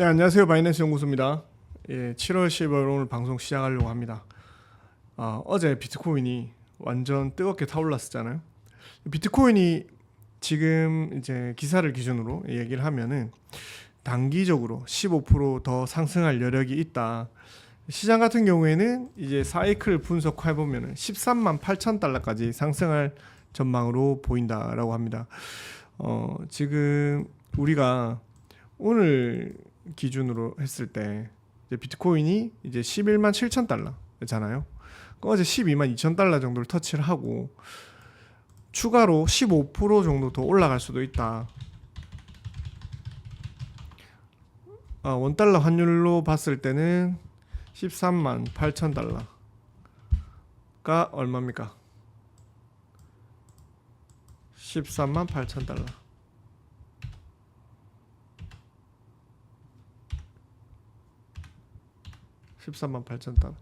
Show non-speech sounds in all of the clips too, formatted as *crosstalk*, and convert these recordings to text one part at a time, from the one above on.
네 안녕하세요 바이낸스 연구소입니다. 예, 7월 10일 오늘 방송 시작하려고 합니다. 아, 어제 비트코인이 완전 뜨겁게 타올랐었잖아요. 비트코인이 지금 이제 기사를 기준으로 얘기를 하면은 단기적으로 15%더 상승할 여력이 있다. 시장 같은 경우에는 이제 사이클 분석해 보면은 13만 8천 달러까지 상승할 전망으로 보인다라고 합니다. 어, 지금 우리가 오늘 기준으로 했을 때 이제 비트코인이 이제 11만 7천 달러잖아요. 어제 12만 2천 달러 정도를 터치를 하고 추가로 15% 정도 더 올라갈 수도 있다. 아, 원 달러 환율로 봤을 때는 13만 8천 달러가 얼마입니까? 13만 8천 달러. 13만 8천 달러.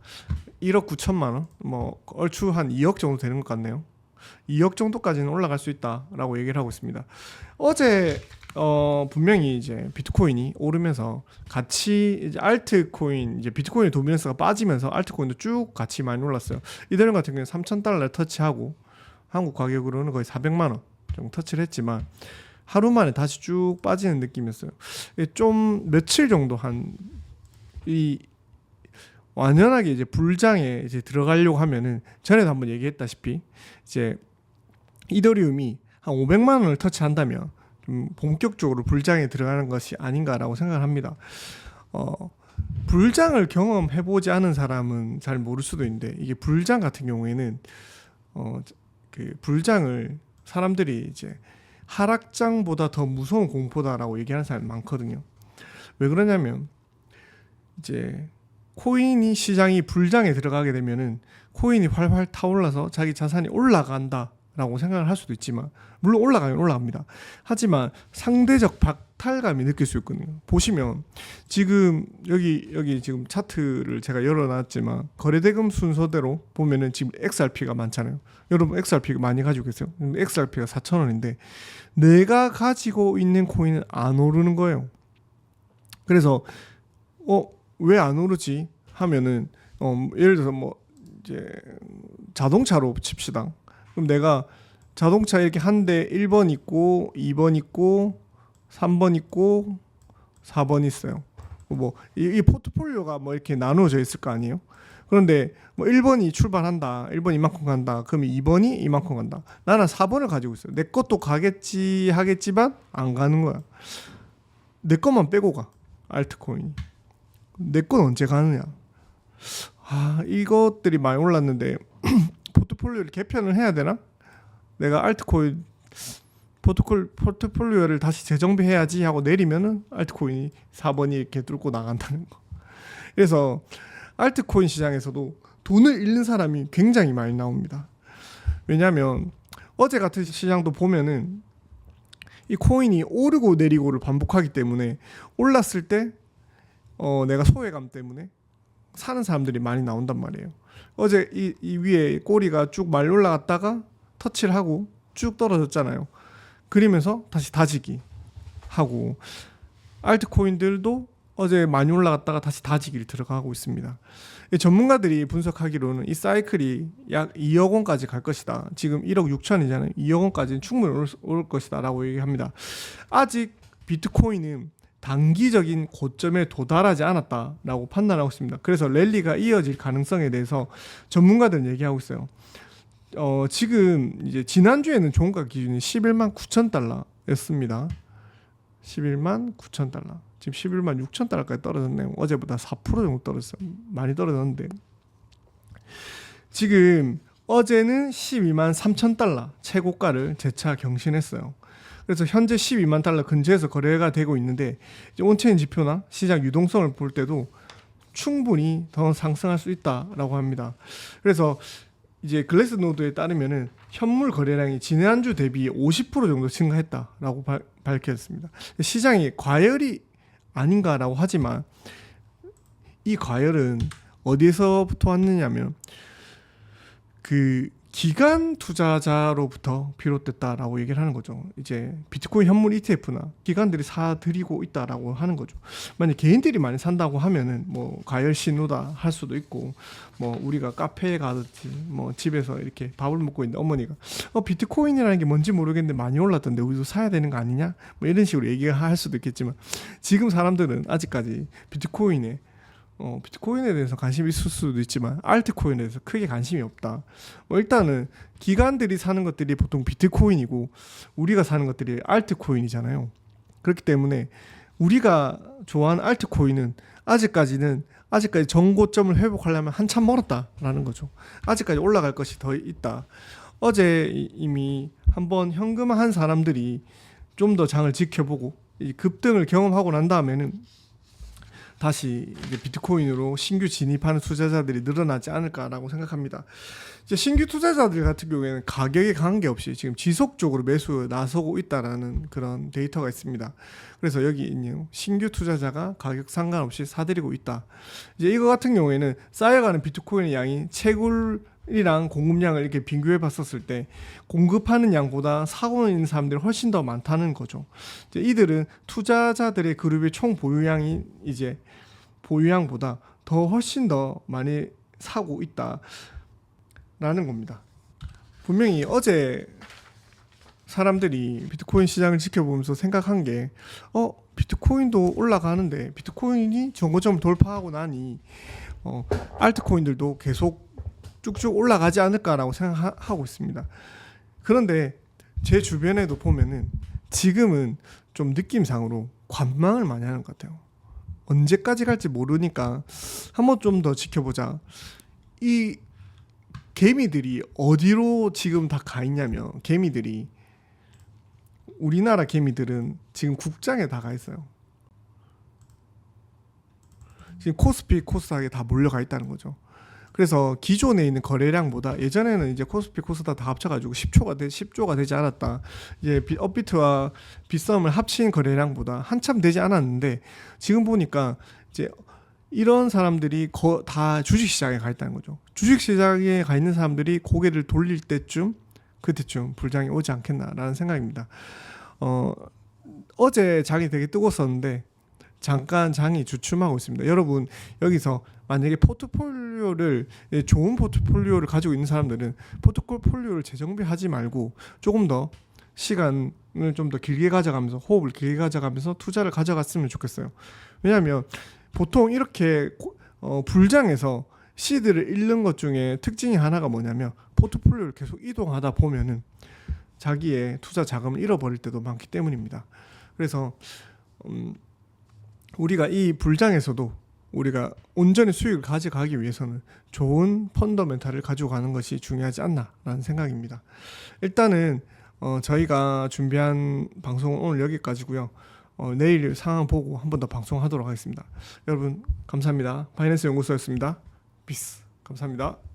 1억 9천만 원. 뭐 얼추 한 2억 정도 되는 것 같네요. 2억 정도까지는 올라갈 수 있다라고 얘기를 하고 있습니다. 어제 어 분명히 이제 비트코인이 오르면서 같이 이제 알트코인 이제 비트코인 도미넌스가 빠지면서 알트코인도 쭉 같이 많이 올랐어요. 이더리움 같은 경우는 3천 달러를 터치하고 한국 가격으로는 거의 400만 원 정도 터치를 했지만 하루 만에 다시 쭉 빠지는 느낌이었어요. 좀 며칠 정도 한이 완연하게 이제 불장에 이제 들어가려고 하면은 전에도 한번 얘기했다시피 이제 이더리움이 한 500만 원을 터치한다면 좀 본격적으로 불장에 들어가는 것이 아닌가라고 생각을 합니다. 어, 불장을 경험해 보지 않은 사람은 잘 모를 수도 있는데 이게 불장 같은 경우에는 어, 그 불장을 사람들이 이제 하락장보다 더 무서운 공포다라고 얘기하는 사람이 많거든요. 왜 그러냐면 이제 코인이 시장이 불장에 들어가게 되면은 코인이 활활 타올라서 자기 자산이 올라간다 라고 생각을 할 수도 있지만 물론 올라가면 올라갑니다. 하지만 상대적 박탈감이 느낄 수 있거든요. 보시면 지금 여기 여기 지금 차트를 제가 열어놨지만 거래 대금 순서대로 보면은 지금 XRP가 많잖아요. 여러분 XRP 많이 가지고 계세요. XRP가 4천 원인데 내가 가지고 있는 코인은 안 오르는 거예요. 그래서 어 왜 안 오르지 하면은 어 예를 들어서 뭐 이제 자동차로 칩시다. 그럼 내가 자동차 이렇게 한 대 1번 있고 2번 있고 3번 있고 4번 있어요. 뭐이 이 포트폴리오가 뭐 이렇게 나누어져 있을 거 아니에요? 그런데 뭐 1번이 출발한다. 1번 이만큼 간다. 그럼 2번이 이만큼 간다. 나는 4번을 가지고 있어요. 내 것도 가겠지 하겠지만 안 가는 거야. 내 것만 빼고 가. 알트코인이. 내 건 언제 가느냐? 아, 이것들이 많이 올랐는데 *clears throat* 포트폴리오를 개편을 해야 되나? 내가 알트코인 포트콜 포트폴리오를 다시 재정비해야지 하고 내리면은 알트코인이 4번이 이렇게 뚫고 나간다는 거. 그래서 알트코인 시장에서도 돈을 잃는 사람이 굉장히 많이 나옵니다. 왜냐하면 어제 같은 시장도 보면은 이 코인이 오르고 내리고를 반복하기 때문에 올랐을 때 어, 내가 소외감 때문에 사는 사람들이 많이 나온단 말이에요. 어제 이, 이 위에 꼬리가 쭉 많이 올라갔다가 터치를 하고 쭉 떨어졌잖아요. 그러면서 다시 다지기 하고 알트코인들도 어제 많이 올라갔다가 다시 다지기를 들어가고 있습니다. 이 전문가들이 분석하기로는 이 사이클이 약 2억 원까지 갈 것이다. 지금 1억 6천이잖아요. 2억 원까지는 충분히 올, 올 것이다 라고 얘기합니다. 아직 비트코인은 단기적인 고점에 도달하지 않았다라고 판단하고 있습니다. 그래서 랠리가 이어질 가능성에 대해서 전문가들은 얘기하고 있어요. 어, 지금 이제 지난주에는 종가 기준이 11만 9천 달러였습니다. 11만 9천 달러. 지금 11만 6천 달러까지 떨어졌네요. 어제보다 4% 정도 떨어졌어요. 많이 떨어졌는데. 지금 어제는 12만 3천 달러 최고가를 재차 경신했어요. 그래서 현재 12만 달러 근처에서 거래가 되고 있는데 온체인 지표나 시장 유동성을 볼 때도 충분히 더 상승할 수 있다라고 합니다. 그래서 이제 글래스 노드에 따르면은 현물 거래량이 지난주 대비 50% 정도 증가했다라고 발, 밝혔습니다. 시장이 과열이 아닌가라고 하지만 이 과열은 어디서부터 왔느냐면 그 기관 투자자로부터 비롯됐다라고 얘기를 하는 거죠. 이제 비트코인 현물 ETF나 기관들이 사들이고 있다라고 하는 거죠. 만약 개인들이 많이 산다고 하면은 뭐 과열 신호다 할 수도 있고 뭐 우리가 카페에 가든지 뭐 집에서 이렇게 밥을 먹고 있는데 어머니가 어 비트코인이라는 게 뭔지 모르겠는데 많이 올랐던데 우리도 사야 되는 거 아니냐 뭐 이런 식으로 얘기할 수도 있겠지만 지금 사람들은 아직까지 비트코인에 어, 비트코인에 대해서 관심이 있을 수도 있지만 알트코인에 대해서 크게 관심이 없다. 뭐 일단은 기관들이 사는 것들이 보통 비트코인이고 우리가 사는 것들이 알트코인이잖아요. 그렇기 때문에 우리가 좋아하는 알트코인은 아직까지는 아직까지 정고점을 회복하려면 한참 멀었다라는 거죠. 아직까지 올라갈 것이 더 있다. 어제 이- 이미 한번 현금화한 사람들이 좀 더 장을 지켜보고 이 급등을 경험하고 난 다음에는 다시 비트코인으로 신규 진입하는 투자자들이 늘어나지 않을까라고 생각합니다. 이제 신규 투자자들 같은 경우에는 가격에 관계없이 지금 지속적으로 매수에 나서고 있다라는 그런 데이터가 있습니다. 그래서 여기 있는 신규 투자자가 가격 상관없이 사들이고 있다. 이제 이거 같은 경우에는 쌓여가는 비트코인의 양이 채굴 이랑 공급량을 이렇게 비교해 봤었을 때 공급하는 양보다 사고 있는 사람들이 훨씬 더 많다는 거죠. 이제 이들은 투자자들의 그룹의 총 보유량이 이제 보유량보다 더 훨씬 더 많이 사고 있다라는 겁니다. 분명히 어제 사람들이 비트코인 시장을 지켜보면서 생각한 게 어, 비트코인도 올라가는데 비트코인이 정고점을 돌파하고 나니 어, 알트코인들도 계속 쭉쭉 올라가지 않을까라고 생각하고 있습니다. 그런데 제 주변에도 보면은 지금은 좀 느낌상으로 관망을 많이 하는 것 같아요. 언제까지 갈지 모르니까 한번 좀 더 지켜보자. 이 개미들이 어디로 지금 다 가 있냐면 개미들이 우리나라 개미들은 지금 국장에 다 가 있어요. 지금 코스피 코스닥에 다 몰려가 있다는 거죠. 그래서 기존에 있는 거래량보다 예전에는 이제 코스피 코스닥 다 합쳐가지고 10조가 되 10조가 되지 않았다. 이제 비- 업비트와 빗썸을 합친 거래량보다 한참 되지 않았는데 지금 보니까 이제 이런 사람들이 거, 다 주식 시장에 가 있다는 거죠. 주식 시장에 가 있는 사람들이 고개를 돌릴 때쯤 그때쯤 불장이 오지 않겠나라는 생각입니다. 어, 어제 장이 되게 뜨거웠었는데 잠깐 장이 주춤하고 있습니다. 여러분 여기서 만약에 포트폴 리오를 예, 좋은 포트폴리오를 가지고 있는 사람들은 포트폴리오를 재정비하지 말고 조금 더 시간을 좀 더 길게 가져가면서 호흡을 길게 가져가면서 투자를 가져갔으면 좋겠어요. 왜냐하면 보통 이렇게 고- 어, 불장에서 시드를 잃는 것 중에 특징이 하나가 뭐냐면 포트폴리오를 계속 이동하다 보면은 자기의 투자 자금을 잃어버릴 때도 많기 때문입니다. 그래서 음, 우리가 이 불장에서도 우리가 온전히 수익을 가져가기 위해서는 좋은 펀더멘탈을 가지고 가는 것이 중요하지 않나라는 생각입니다. 일단은 어, 저희가 준비한 방송은 오늘 여기까지고요. 어, 내일 상황 보고 한 번 더 방송하도록 하겠습니다. 여러분 감사합니다. 바이낸스 연구소였습니다. 비스 감사합니다.